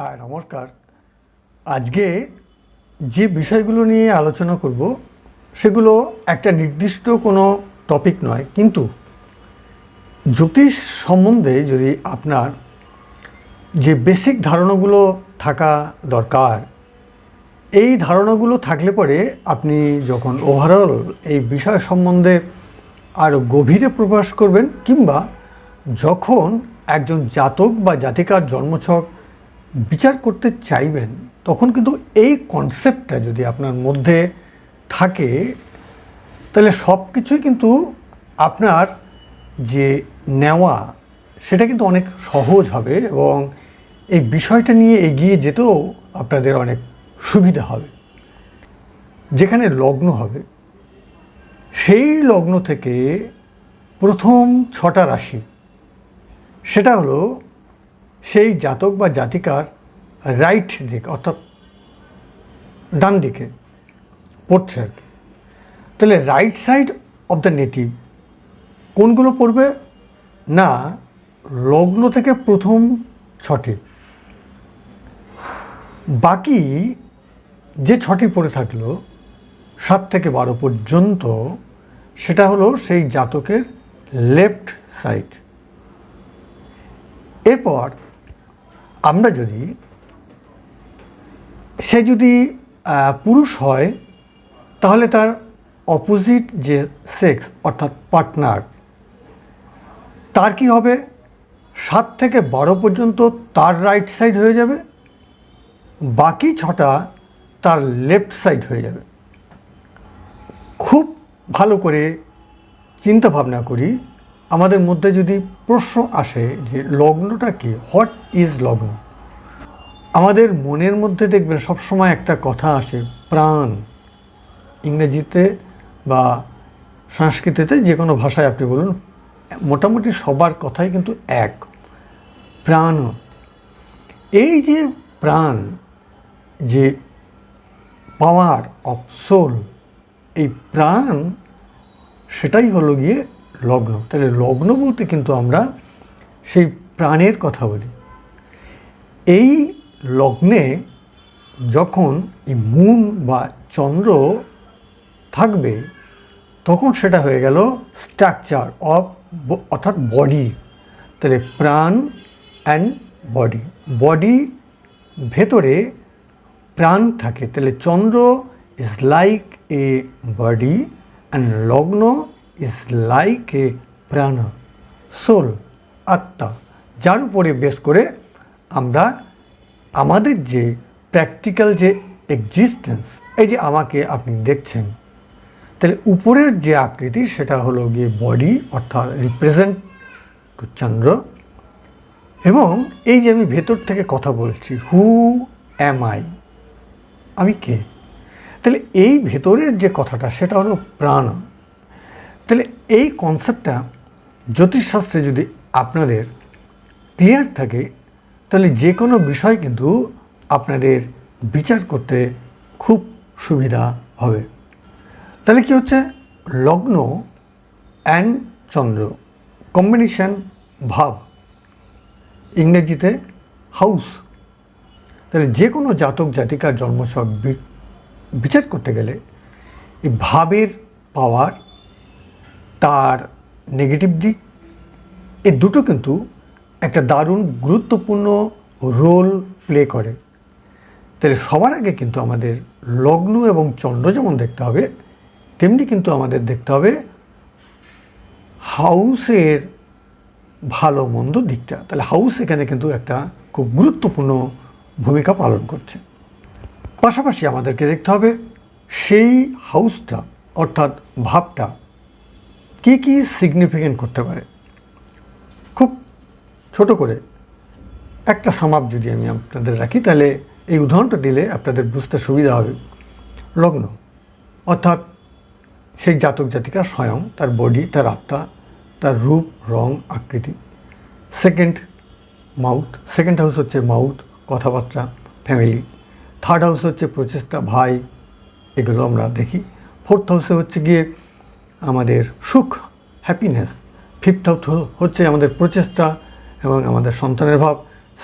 আর নমস্কার। আজকে যে বিষয়গুলো নিয়ে আলোচনা করব, সেগুলো একটা নির্দিষ্ট কোনো টপিক নয়, কিন্তু জ্যোতিষ সম্বন্ধে যদি আপনার যে বেসিক ধারণাগুলো থাকা দরকার, এই ধারণাগুলো থাকলে পরে আপনি যখন ওভারঅল এই বিষয় সম্বন্ধে আরও গভীরে প্রকাশ করবেন, কিংবা যখন একজন জাতক বা জাতিকার জন্মছক বিচার করতে চাইবেন, তখন কিন্তু এই কনসেপ্টটা যদি আপনার মধ্যে থাকে, তাহলে সব কিছুই কিন্তু আপনার যে নেওয়া, সেটা কিন্তু অনেক সহজ হবে এবং এই বিষয়টা নিয়ে এগিয়ে যেতেও আপনাদের অনেক সুবিধা হবে। যেখানে লগ্ন হবে, সেই লগ্ন থেকে প্রথম ছটা রাশি, সেটা হলো সেই জাতক বা জাতিকার রাইট দিক, অর্থাৎ ডান দিকে পড়ছে আর কি। তাহলে right side of the native কোনগুলো পড়বে? না, লগ্ন থেকে প্রথম ছটি। বাকি যে ছটি পড়ে থাকল, সাত থেকে বারো পর্যন্ত, সেটা হলো সেই জাতকের লেফট সাইড এরপর আমরা যদি, সে যদি পুরুষ হয়, তাহলে তার অপোজিট যে সেক্স অর্থাৎ পার্টনার তার কি হবে? সাত থেকে বারো পর্যন্ত তার রাইট সাইড হয়ে যাবে, বাকি ছটা তার লেফট সাইড হয়ে যাবে। খুব ভালো করে চিন্তা ভাবনা করি আমাদের মধ্যে যদি প্রশ্ন আসে যে লগ্নটা কি? হোয়াট ইজ লগ্ন? আমাদের মনের মধ্যে দেখবেন সবসময় একটা কথা আসে, প্রাণ। ইংরেজিতে বা সংস্কৃতিতে যে কোনো ভাষায় আপনি বলুন, মোটামুটি সবার কথাই কিন্তু এক, প্রাণ। এই যে প্রাণ, যে পাওয়ার অফ সোল এই প্রাণ, সেটাই হলো গিয়ে লগ্ন। তাহলে লগ্ন বলতে কিন্তু আমরা সেই প্রাণের কথা বলি। এই লগ্নে যখন এই মুন বা চন্দ্র থাকবে, তখন সেটা হয়ে গেল স্ট্রাকচার অফ অর্থাৎ বডি তাহলে প্রাণ অ্যান্ড বডি বডি ভেতরে প্রাণ থাকে। তাহলে চন্দ্র is like a body and লগ্ন is like a pran, soul, আত্মা। যার উপরে বেশ করে আমরা আমাদের যে প্র্যাকটিক্যাল যে এক্সিস্টেন্স এই যে আমাকে আপনি দেখছেন, তাহলে উপরের যে আকৃতি সেটা হলো গিয়ে বডি অর্থাৎ রিপ্রেজেন্ট টু চন্দ্র। এবং এই যে আমি ভেতর থেকে কথা বলছি হু অ্যাম আই আমি কে? তাহলে এই ভেতরের যে কথাটা, সেটা হলো প্রাণ। তাহলে এই কনসেপ্টটা জ্যোতিষশাস্ত্রে যদি আপনাদের ক্লিয়ার থাকে, তাহলে যে কোনো বিষয় কিন্তু আপনাদের বিচার করতে খুব সুবিধা হবে। তাহলে কি হচ্ছে? লগ্ন অ্যান্ড চন্দ্র কম্বিনেশন ভাব, ইংরেজিতে হাউস তাহলে যে কোনো জাতক, জাতিকার জন্মছক বি- বিচার করতে গেলে এই ভাবের পাওয়ার তার নেগেটিভ দিক, এ দুটো কিন্তু একটা দারুণ গুরুত্বপূর্ণ রোল প্লে করে। তাহলে সবার আগে কিন্তু আমাদের লগ্ন এবং চন্দ্র যেমন দেখতে হবে, তেমনি কিন্তু আমাদের দেখতে হবে হাউসের ভালো মন্দ দিকটা। তাহলে হাউস এখানে কিন্তু একটা খুব গুরুত্বপূর্ণ ভূমিকা পালন করছে। পাশাপাশি আমাদেরকে দেখতে হবে সেই হাউসটা অর্থাৎ ভাবটা কী কী সিগনিফিকেন্ট করতে পারে? খুব ছোট করে একটা সামাপ যদি আমি আপনাদের রাখি, তাহলে এই উদাহরণটা দিলে আপনাদের বুঝতে সুবিধা হবে। লগ্ন, অর্থাৎ সেই জাতক জাতিকা স্বয়ং, তার বডি তার আত্মা, তার রূপ, রং, আকৃতি। সেকেন্ড মাউথ সেকেন্ড হাউস হচ্ছে মাউথ কথাবার্তা ফ্যামিলি থার্ড হাউস হচ্ছে প্রচেষ্টা, ভাই, এগুলো আমরা দেখি। ফোর্থ হাউসে হচ্ছে গিয়ে আমাদের সুখ হ্যাপিনেস ফিফথ হাউস হচ্ছে আমাদের প্রচেষ্টা এবং আমাদের সন্তানের ভাব।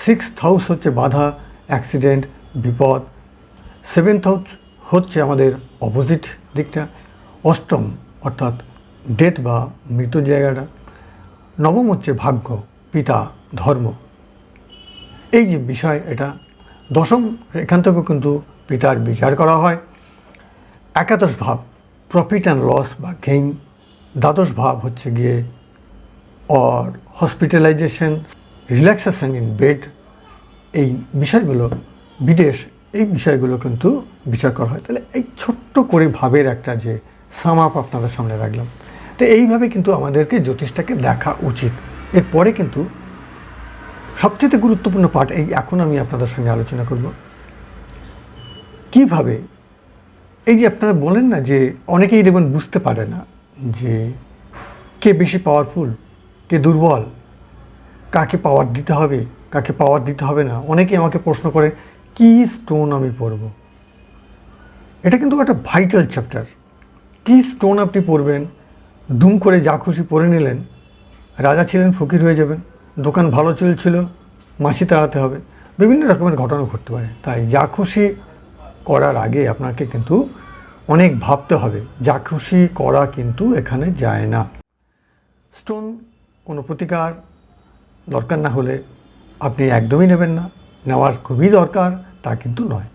সিক্সথ হাউস হচ্ছে বাধা অ্যাক্সিডেন্ট বিপদ। সেভেন্থ হাউস হচ্ছে আমাদের অপোজিট দিকটা, অষ্টম অর্থাৎ ডেথ বা মৃত্যুর জায়গাটা। নবম হচ্ছে ভাগ্য, পিতা, ধর্ম। এই যে বিষয় এটা, দশম এখান থেকেও কিন্তু পিতার বিচার করা হয়। একাদশ ভাব প্রফিট অ্যান্ড লস বা গেইন দ্বাদশ ভাব হচ্ছে গিয়ে or hospitalisation relaxation in bed এই বিষয়গুলো, বিদেশ, এই বিষয়গুলো কিন্তু বিচার করা হয়। তাহলে এই ছোট্ট করে ভাবের একটা যে সাম আপ আপনাদের সামনে রাখলাম। তো এইভাবে কিন্তু আমাদেরকে জ্যোতিষটাকে দেখা উচিত। এরপরে কিন্তু সবচেয়ে গুরুত্বপূর্ণ পাঠ এই, এখন আমি আপনাদের সঙ্গে আলোচনা করব। কীভাবে এই যে আপনারা বলেন না যে অনেকেই দেখবেন বুঝতে পারে না যে কে বেশি পাওয়ারফুল কে দুর্বল, কাকে পাওয়ার দিতে হবে, কাকে পাওয়ার দিতে হবে না। অনেকে আমাকে প্রশ্ন করে, কি স্টোন আমি পরব? এটা কিন্তু একটা ভাইটাল চ্যাপ্টার কি স্টোন আপনি পরবেন? দুম করে যা খুশি পরে নিলেন। রাজা ছিলেন, ফকির হয়ে যাবেন। দোকান ভালো চলছিল, মাসি তাড়াতে হবে। বিভিন্ন রকমের ঘটনা ঘটতে পারে। তাই যা খুশি করার আগে আপনাকে কিন্তু অনেক ভাবতে হবে, যা খুশি করা কিন্তু এখানে যায় না। স্টোন, কোনো প্রতিকার দরকার না হলে আপনি একদমই নেবেন না, নেওয়ার খুবই দরকার, তা কিন্তু নয়।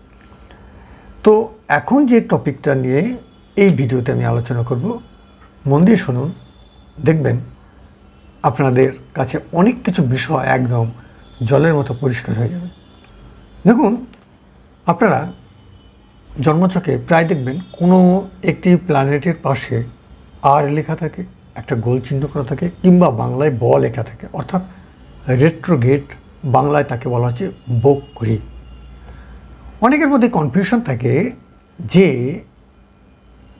তো এখন যে টপিকটা নিয়ে এই ভিডিওতে আমি আলোচনা করব, মন দিয়ে শুনুন, দেখবেন আপনাদের কাছে অনেক কিছু বিষয় একদম জলের মতো পরিষ্কার হয়ে যাবে। দেখুন, আপনারা জন্মছকে প্রায় দেখবেন কোনো একটি প্ল্যানেটের পাশে আর লেখা থাকে, একটা গোল চিহ্ন করা থাকে, কিংবা বাংলায় ব লেখা থাকে। অর্থাৎ রেট্রোগেট বাংলায় তাকে বলা হচ্ছে বকরি। অনেকের মধ্যে কনফিউশন থাকে যে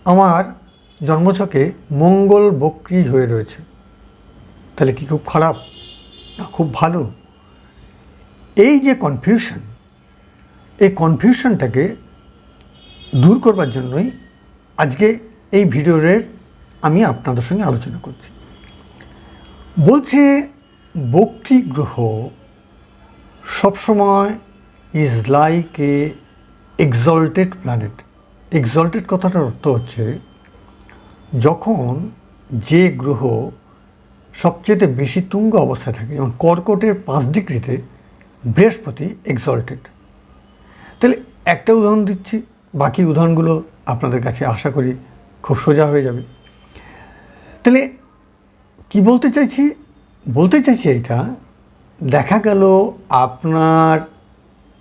আমার জন্মছকে মঙ্গল বক্রি হয়ে রয়েছে। তাহলে কি খুব খারাপ? না, খুব ভালো। এই যে কনফিউশন এই কনফিউশনটাকে দূর করবার জন্যই আজকে এই ভিডিওর আমি আপনাদের সঙ্গে আলোচনা করছি। বলছে, বক্রি গ্রহ সবসময় is like a exalted planet exalted কথাটার অর্থ হচ্ছে, যখন যে গ্রহ সবচেয়ে বেশি তুঙ্গ অবস্থায় থাকে, যেমন কর্কটের পাঁচ ডিগ্রিতে বৃহস্পতি এক্সল্টেড তাহলে একটা উদাহরণ দিচ্ছি বাকি উদাহরণগুলো আপনাদের কাছে আশা করি খুব সোজা হয়ে যাবে। তাহলে কি বলতে চাইছি? বলতে চাইছি এটা, দেখা গেল আপনার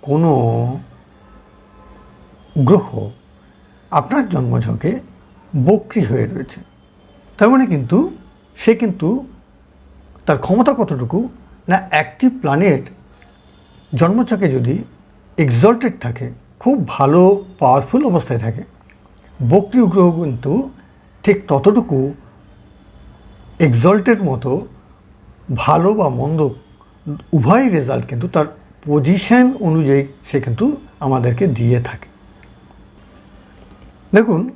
কোনো গ্রহ আপনার জন্মঝকে বক্রি হয়ে রয়েছে। তার মানে কিন্তু সে কিন্তু তার ক্ষমতা কতটুকু? না একটি প্ল্যানেট জন্মছকে যদি এক্সল্টেড থাকে খুব ভালো পাওয়ারফুল অবস্থায় থাকে। বক্রি গ্রহ কিন্তু ঠিক ততটুকু এক্সল্টের মতো ভালো বা মন্দ উভয় রেজাল্ট কিন্তু তার পজিশন অনুযায়ী সে কিন্তু আমাদেরকে দিয়ে থাকে। দেখুন,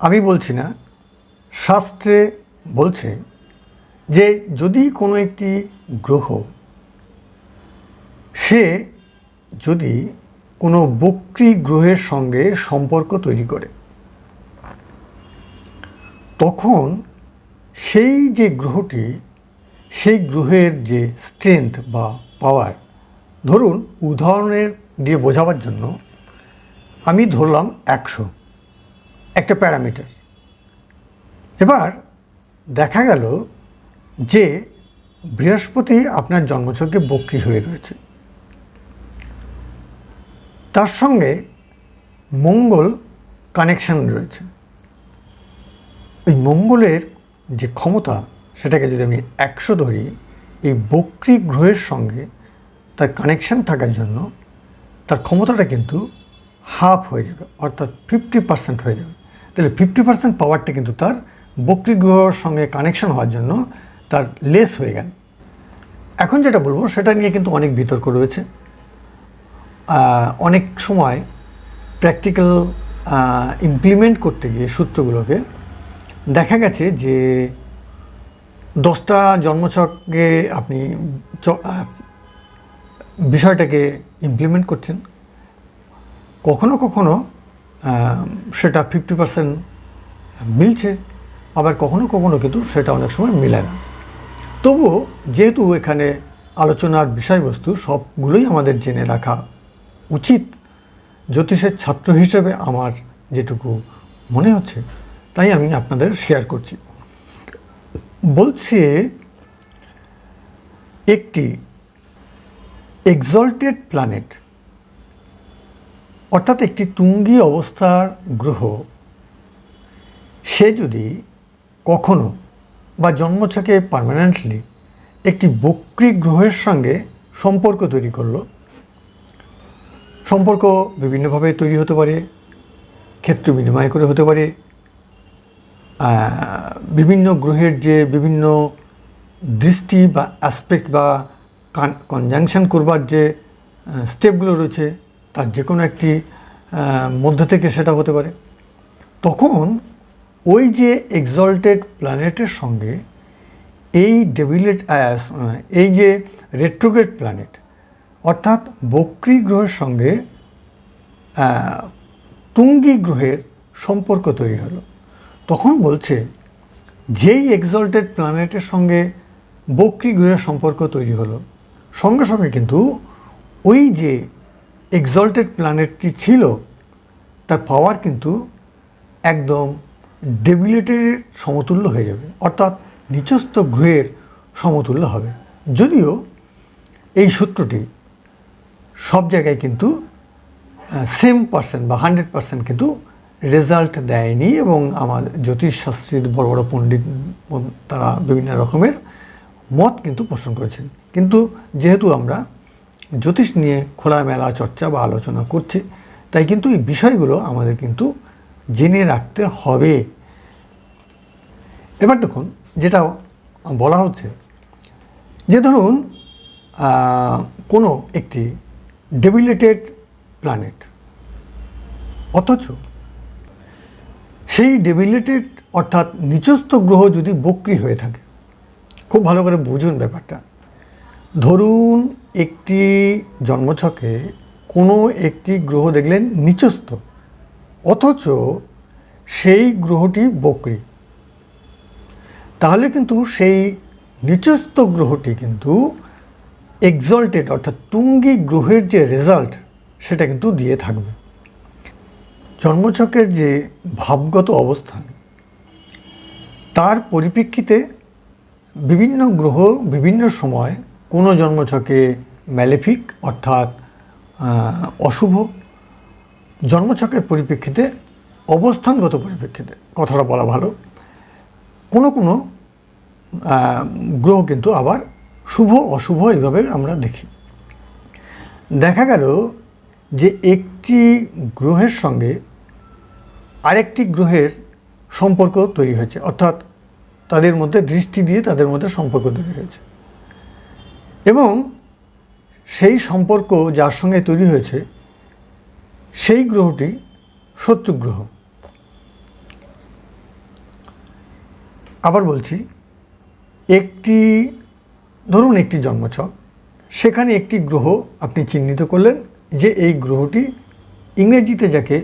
আমি বলছি না, শাস্ত্রে বলছে যে যদি কোনো একটি গ্রহ সে যদি কোনো বক্রি গ্রহের সঙ্গে সম্পর্ক তৈরি করে। তখন সেই যে গ্রহটি, সেই গ্রহের যে স্ট্রেংথ বা পাওয়ার ধরুন উদাহরণের দিয়ে বোঝাবার জন্য আমি ধরলাম একশো, একটা প্যারামিটার। এবার দেখা গেল যে বৃহস্পতি আপনার জন্মছকে বক্রি হয়ে রয়েছে। তার সঙ্গে মঙ্গল কানেকশান রয়েছে। ওই মঙ্গলের যে ক্ষমতা, সেটাকে যদি আমি একশো ধরি, এই বক্রি গ্রহের সঙ্গে তার কানেকশান থাকার জন্য তার ক্ষমতাটা কিন্তু হাফ হয়ে যাবে, অর্থাৎ ফিফটি পার্সেন্ট হয়ে যাবে। তাহলে ফিফটি পার্সেন্ট পাওয়ারটা কিন্তু তার বক্রি গ্রহের সঙ্গে কানেকশান হওয়ার জন্য তার লেস হয়ে গেল। এখন যেটা বলব, সেটা নিয়ে কিন্তু অনেক বিতর্ক রয়েছে। অনেক সময় প্র্যাকটিক্যাল ইমপ্লিমেন্ট করতে গিয়ে সূত্রগুলোকে দেখা গেছে যে দশটা জন্মছকে আপনি বিষয়টাকে ইমপ্লিমেন্ট করছেন। কখনো কখনো সেটা ফিফটি পার্সেন্ট মিলছে, আবার কখনো কখনো কিন্তু সেটা অনেক সময় মিলে না। তবুও যেহেতু এখানে আলোচনার বিষয়বস্তু সবগুলোই আমাদের জেনে রাখা উচিত জ্যোতিষের ছাত্র হিসেবে আমার যেটুকু মনে হচ্ছে, তাই আমি আপনাদের শেয়ার করছি। বলছে একটি এক্সল্টেড প্ল্যানেট অর্থাৎ একটি তুঙ্গি অবস্থার গ্রহ, সে যদি কখনো বা জন্ম জন্মছকে পার্মানেন্টলি একটি বক্রী গ্রহের সঙ্গে সম্পর্ক তৈরি করল সম্পর্ক বিভিন্নভাবে তৈরি হতে পারে, ক্ষেত্র বিনিময় করে হতে পারে বিভিন্ন গ্রহের যে বিভিন্ন দৃষ্টি বা অ্যাসপেক্ট বা কনজাংশন করবার যে স্টেপগুলো রয়েছে, তার যে কোনো একটি মধ্য থেকে সেটা হতে পারে। তখন ওই যে এক্সল্টেড প্ল্যানেটের সঙ্গে এই ডেভিলেট এই যে রেট্রোগ্রেড প্ল্যানেট অর্থাৎ বক্রী গ্রহের সঙ্গে তুঙ্গি গ্রহের সম্পর্ক তৈরি হলো। তখন বলছে, যেই এক্সল্টেড প্ল্যানেটের সঙ্গে বক্রী গ্রহের সম্পর্ক তৈরি হলো, সঙ্গে সঙ্গে কিন্তু ওই যে এক্সল্টেড প্ল্যানেটটি ছিল, তার পাওয়ার কিন্তু একদম ডেবিলেটের সমতুল্য হয়ে যাবে। অর্থাৎ নিচস্থ গ্রহের সমতুল্য হবে। যদিও এই সূত্রটি সব জায়গায় কিন্তু সেম পার্সেন্ট বা হান্ড্রেড পার্সেন্ট কিন্তু রেজাল্ট দেয়নি এবং আমার জ্যোতিষশাস্ত্রীর বড় বড় পণ্ডিত তারা বিভিন্ন রকমের মত কিন্তু পোষণ করেছেন। কিন্তু যেহেতু আমরা জ্যোতিষ নিয়ে খোলামেলা চর্চা বা আলোচনা করছি, তাই কিন্তু এই বিষয়গুলো আমাদের কিন্তু জেনে রাখতে হবে। এবার দেখুন, যেটা বলা হচ্ছে যে ধরুন কোনো একটি ডেবিলেটেড প্ল্যানেট অথচ সেই ডেবিলেটেড অর্থাৎ নিচস্থ গ্রহ যদি বক্রি হয়ে থাকে, খুব ভালো করে বুঝুন ব্যাপারটা। ধরুন একটি জন্মছকে কোনো একটি গ্রহ দেখলেন নিচস্থ, অথচ সেই গ্রহটি বক্রি। তাহলে কিন্তু সেই নিচস্থ গ্রহটি কিন্তু এক্সল্টেড অর্থাৎ তুঙ্গি গ্রহের যে রেজাল্ট সেটা কিন্তু দিয়ে থাকবে। জন্মছকের যে ভাবগত অবস্থান, তার পরিপ্রেক্ষিতে বিভিন্ন গ্রহ বিভিন্ন সময় কোনো জন্মছকে ম্যালেফিক অর্থাৎ অশুভ জন্মছকের পরিপ্রেক্ষিতে, অবস্থানগত পরিপ্রেক্ষিতে, কথাটা বলা ভালো। কোনো কোনো গ্রহ কিন্তু আবার শুভ, অশুভ এইভাবে আমরা দেখি। দেখা গেল যে একটি গ্রহের সঙ্গে আরেকটি গ্রহের সম্পর্ক তৈরি হয়েছে, অর্থাৎ তাদের মধ্যে দৃষ্টি দিয়ে তাদের মধ্যে সম্পর্ক তৈরি হয়েছে। এবং সেই সম্পর্ক যার সঙ্গে তৈরি হয়েছে, সেই গ্রহটি শত্রু গ্রহ। আবার বলছি, একটি ধরুন একটি জন্মছক, সেখানে একটি গ্রহ আপনি চিহ্নিত করলেন যে এই গ্রহটি ইংরেজিতে যাকে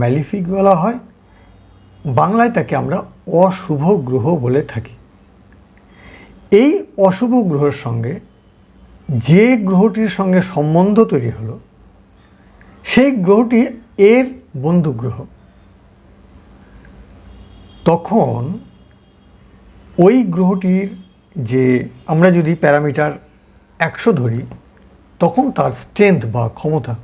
ম্যালিফিক বলা হয়, বাংলায় তাকে আমরা অশুভ গ্রহ বলে থাকি। এই অশুভ গ্রহের সঙ্গে যে গ্রহটির সঙ্গে সম্বন্ধ তৈরি হলো, সেই গ্রহটি এর বন্ধু গ্রহ। তখন ওই গ্রহটির যে আমরা যদি প্যারামিটার একশো ধরি, তখন তার স্ট্রেংথ বা ক্ষমতা,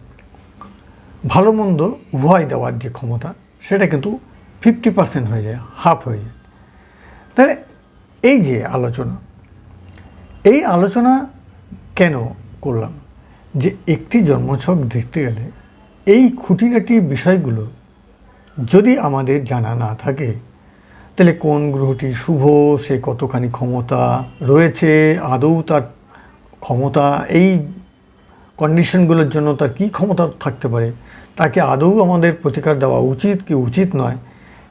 ভালো মন্দ উভয় দেওয়ার যে ক্ষমতা, সেটা কিন্তু ফিফটি পার্সেন্ট হয়ে যায় হাফ হয়ে যায়। তাহলে এই যে আলোচনা, এই আলোচনা কেন করলাম? যে একটি জন্মছক দেখতে গেলে এই খুঁটিনাটি বিষয়গুলো যদি আমাদের জানা না থাকে তাহলে কোন গ্রহটি শুভ? সে কতখানি ক্ষমতা রয়েছে? আদৌ তার ক্ষমতা, এই কন্ডিশনগুলোর জন্য তার কী ক্ষমতা থাকতে পারে? তাকে আদৌ আমাদের প্রতিকার দেওয়া উচিত কি উচিত নয়?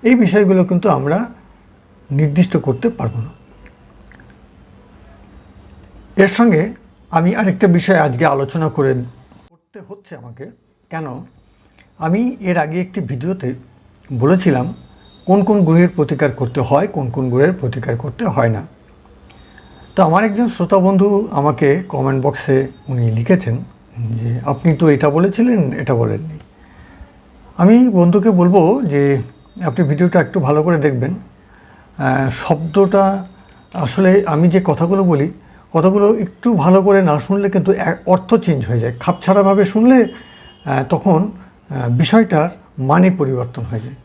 এই বিষয়গুলো কিন্তু আমরা নির্দিষ্ট করতে পারব না। এর সঙ্গে আমি আরেকটা বিষয় আজকে আলোচনা করে করতে হচ্ছে আমাকে। কেন? আমি এর আগে একটি ভিডিওতে বলেছিলাম কোন কোন গ্রহের প্রতিকার করতে হয়, কোন কোন গ্রহের প্রতিকার করতে হয় না। তো আমার একজন শ্রোতা বন্ধু আমাকে কমেন্ট বক্সে উনি লিখেছেন যে, আপনি তো এটা বলেছিলেন, এটা বলেননি। আমি বন্ধুকে বলব যে, আপনি ভিডিওটা একটু ভালো করে দেখবেন। শব্দটা আসলে আমি যে কথাগুলো বলি, কথাগুলো একটু ভালো করে না শুনলে কিন্তু অর্থ চেঞ্জ হয়ে যায়। খাপছাড়াভাবে শুনলে তখন বিষয়টার মানে পরিবর্তন হয়ে যায়।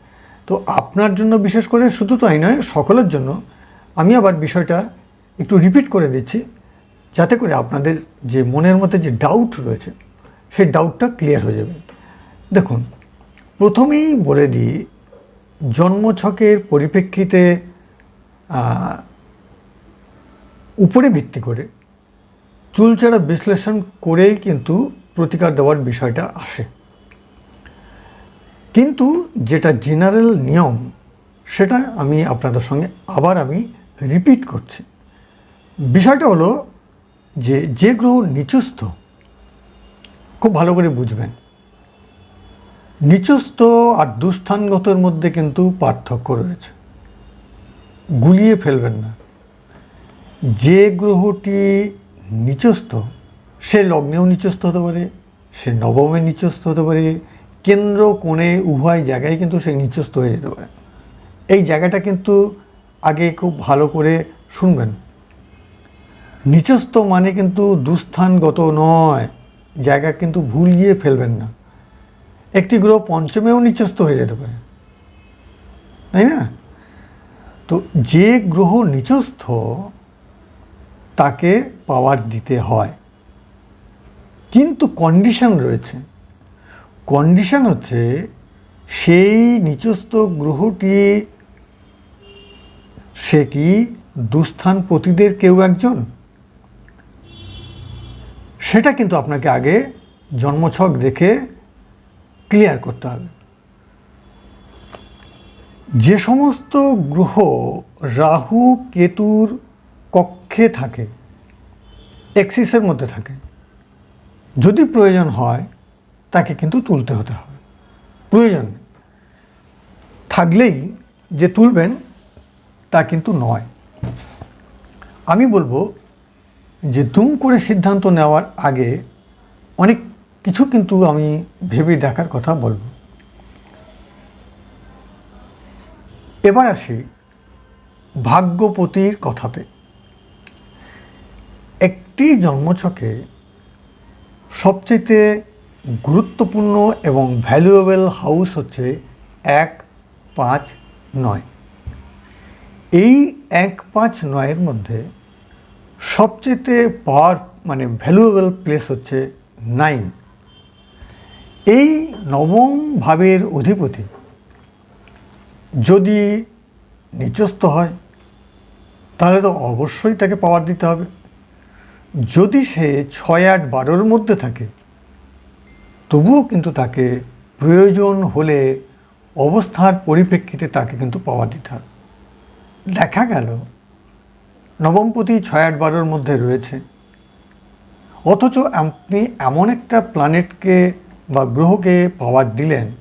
তো আপনার জন্য বিশেষ করে শুধু তাই নয়, সকলের জন্য আমি আবার বিষয়টা একটু রিপিট করে দিচ্ছি, যাতে করে আপনাদের যে মনের মধ্যে যে ডাউট রয়েছে, সেই ডাউটটা ক্লিয়ার হয়ে যাবে। দেখুন, প্রথমেই বলে দিই জন্মছকের পরিপ্রেক্ষিতে উপরে ভিত্তি করে চুলচারা বিশ্লেষণ করেই কিন্তু প্রতিকার দেওয়ার বিষয়টা আসে। কিন্তু যেটা জেনারেল নিয়ম, সেটা আমি আপনাদের সঙ্গে আবার আমি রিপিট করছি। বিষয়টা হলো যে যে গ্রহ নিচস্থ, খুব ভালো করে বুঝবেন। নিচস্থ আর দুস্থানগতের মধ্যে কিন্তু পার্থক্য রয়েছে। গুলিয়ে ফেলবেন না। যে গ্রহটি নিচস্থ, সে লগ্নেও নিচস্থ হতে পারে, সে নবমে নিচস্থ হতে পারে কেন্দ্র কোণে উভয় জায়গায় কিন্তু সে নিচস্থ হয়ে যেতে পারে। এই জায়গাটা কিন্তু আগে খুব ভালো করে শুনবেন। নিচস্থ মানে কিন্তু দুস্থানগত নয়, জায়গা কিন্তু ভুল গিয়ে ফেলবেন না। একটি গ্রহ পঞ্চমেও নিচস্থ হয়ে যেতে পারে। তাই না? তো যে গ্রহ নিচস্থ, তাকে পাওয়ার দিতে হয়। কিন্তু কন্ডিশন রয়েছে। কন্ডিশন হচ্ছে সেই নিচস্থ গ্রহটি সে কি দুস্থান পতিদের কেউ একজন? সেটা কিন্তু আপনাকে আগে জন্মছক দেখে ক্লিয়ার করতে হবে। যে সমস্ত গ্রহ রাহু, কেতুর কক্ষে থাকে এক্সিসের মধ্যে থাকে, যদি প্রয়োজন হয় তাকে কিন্তু তুলতে হতে হবে। প্রয়োজন থাকলেই যে তুলবেন, তা কিন্তু নয়। আমি বলব যে দুম করে সিদ্ধান্ত নেওয়ার আগে অনেক কিছু কিন্তু আমি ভেবে দেখার কথা বলব। এবার আসি ভাগ্যপতির কথাতে। একটি জন্মছকে সবচেয়ে গুরুত্বপূর্ণ এবং ভ্যালুয়েবল হাউস হচ্ছে এক পাঁচ নয়। এই এক পাঁচ নয়ের মধ্যে সবচেয়ে পাওয়ার মানে ভ্যালুয়েবল প্লেস হচ্ছে নাইন এই নবম ভাবের অধিপতি যদি নিচস্থ হয়, তাহলে তো অবশ্যই তাকে পাওয়ার দিতে হবে। যদি সে ছয় আট বারোর মধ্যে থাকে তবুও কিন্তু তাকে প্রয়োজন হলে অবস্থার পরিপ্রেক্ষিতে তাকে কিন্তু পাওয়ার দিতে হবে দেখা গেল নবমপতি ছয় আট বারোর মধ্যে রয়েছে। অথচ আপনি এমন একটা প্ল্যানেটকে বা গ্রহকে পাওয়ার দিলেন,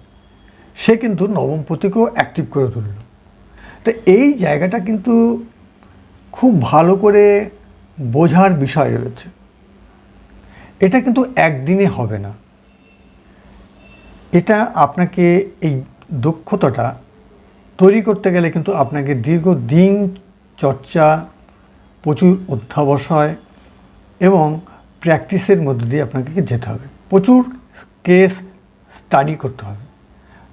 সে কিন্তু নবমপতিকেও অ্যাক্টিভ করে তুলল। তো এই জায়গাটা কিন্তু খুব ভালো করে বোঝার বিষয় রয়েছে। এটা কিন্তু একদিনে হবে না। এটা আপনাকে এই দক্ষতাটা তৈরি করতে গেলে কিন্তু আপনাকে দীর্ঘদিন চর্চা, প্রচুর অধ্যাবসায় এবং প্র্যাকটিসের মধ্য দিয়ে আপনাকে যেতে হবে। প্রচুর কেস স্টাডি করতে হবে।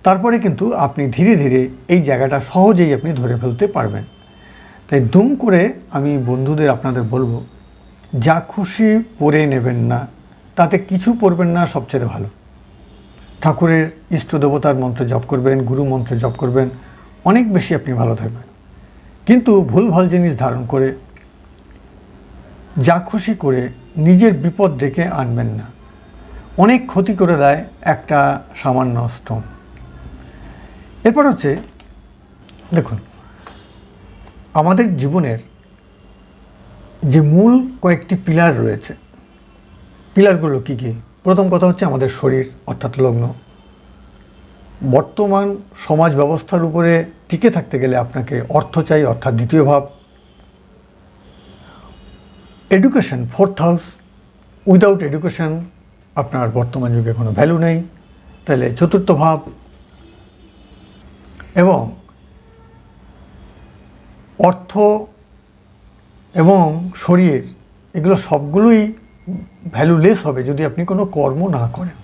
তারপরে কিন্তু আপনি ধীরে ধীরে এই জায়গাটা সহজেই আপনি ধরে ফেলতে পারবেন। তাই দুম করে আমি বন্ধুদের আপনাদের বলব, যা খুশি পরে নেবেন না, তাতে কিছু পরবেন না, সবচেয়ে ভালো। ঠাকুরের ইষ্ট দেবতার মন্ত্র জপ করবেন গুরু মন্ত্র জপ করবেন, অনেক বেশি আপনি ভালো থাকবেন। কিন্তু ভুলভাল জিনিস ধারণ করে, যা খুশি করে নিজের বিপদ ডেকে আনবেন না। অনেক ক্ষতি করে দেয় একটা সামান্য স্টোন এরপর হচ্ছে, দেখুন, আমাদের জীবনের যে মূল কয়েকটি পিলার রয়েছে, পিলারগুলো কী কী? প্রথম কথা হচ্ছে আমাদের শরীর, অর্থাৎ লগ্ন। বর্তমান সমাজ ব্যবস্থার উপরে টিকে থাকতে গেলে আপনাকে অর্থ চাই, অর্থাৎ দ্বিতীয় ভাব। Education fourth house without education আপনার বর্তমান যুগে কোনো ভ্যালু নেই। তাহলে চতুর্থ ভাব। এবং অর্থ এবং শরীর, এগুলো সবগুলোই ভ্যালুলেস হবে যদি আপনি কোনো কর্ম না করেন।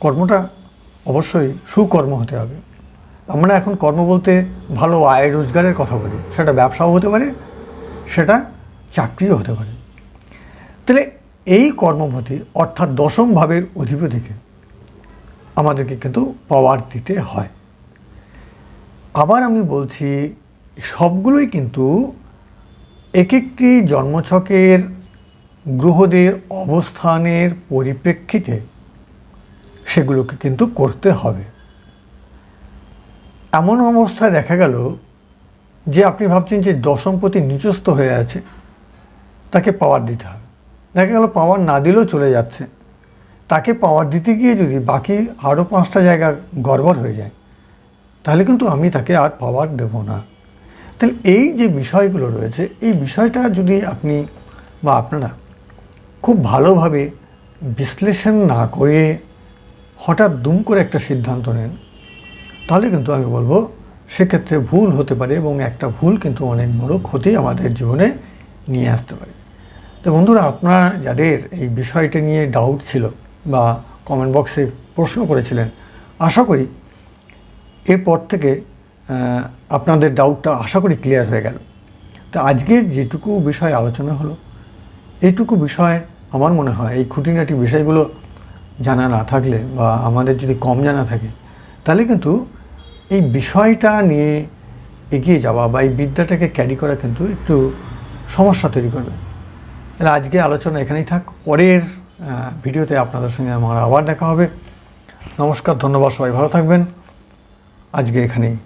কর্মটা অবশ্যই সুকর্ম হতে হবে। আমরা এখন কর্ম বলতে ভালো আয় রোজগারের কথা বলি। সেটা ব্যবসাও হতে পারে, সেটা চাকরিও হতে পারে। তাহলে এই কর্মপতি অর্থাৎ দশম ভাবের অধিপতিকে আমাদেরকে কিন্তু পাওয়ার দিতে হয়। আবার আমি বলছি, সবগুলোই কিন্তু এক একটি জন্মছকের গ্রহদের অবস্থানের পরিপ্রেক্ষিতে সেগুলোকে কিন্তু করতে হবে। এমন অবস্থায় দেখা গেল যে আপনি ভাবছেন যে দশমপতি নিচস্থ হয়ে আছে, তাকে পাওয়ার দিতে হবে। দেখা গেল পাওয়ার না দিলেও চলে যাচ্ছে। তাকে পাওয়ার দিতে গিয়ে যদি বাকি আরও পাঁচটা জায়গা গড়বড় হয়ে যায়, তাহলে কিন্তু আমি তাকে আর পাওয়ার দেব না। তাহলে এই যে বিষয়গুলো রয়েছে, এই বিষয়টা যদি আপনি বা আপনারা খুব ভালোভাবে বিশ্লেষণ না করে হঠাৎ দুম করে একটা সিদ্ধান্ত নেন। তাহলে কিন্তু আমি বলব সেক্ষেত্রে ভুল হতে পারে এবং একটা ভুল কিন্তু অনেক বড় ক্ষতি আমাদের জীবনে নিয়ে আসতে পারে। তো বন্ধুরা, আপনার যাদের এই বিষয়টা নিয়ে ডাউট ছিল বা কমেন্ট বক্সে প্রশ্ন করেছিলেন, আশা করি এরপর থেকে আপনাদের ডাউটটা আশা করি ক্লিয়ার হয়ে গেল। তো আজকে যেটুকু বিষয় আলোচনা হলো এইটুকু বিষয় আমার মনে হয়, এই খুঁটিনাটি বিষয়গুলো জানা না থাকলে বা আমাদের যদি কম জানা থাকে, তাহলে কিন্তু এই বিষয়টা নিয়ে এগিয়ে যাওয়া বা এই বিদ্যাটাকে ক্যারি করা কিন্তু একটু সমস্যা তৈরি করবে। তাহলে আজকে আলোচনা এখানেই থাক, পরের ভিডিওতে আপনাদের সঙ্গে আমার আবার দেখা হবে। নমস্কার, ধন্যবাদ, সবাই ভালো থাকবেন। আজকে এখানেই।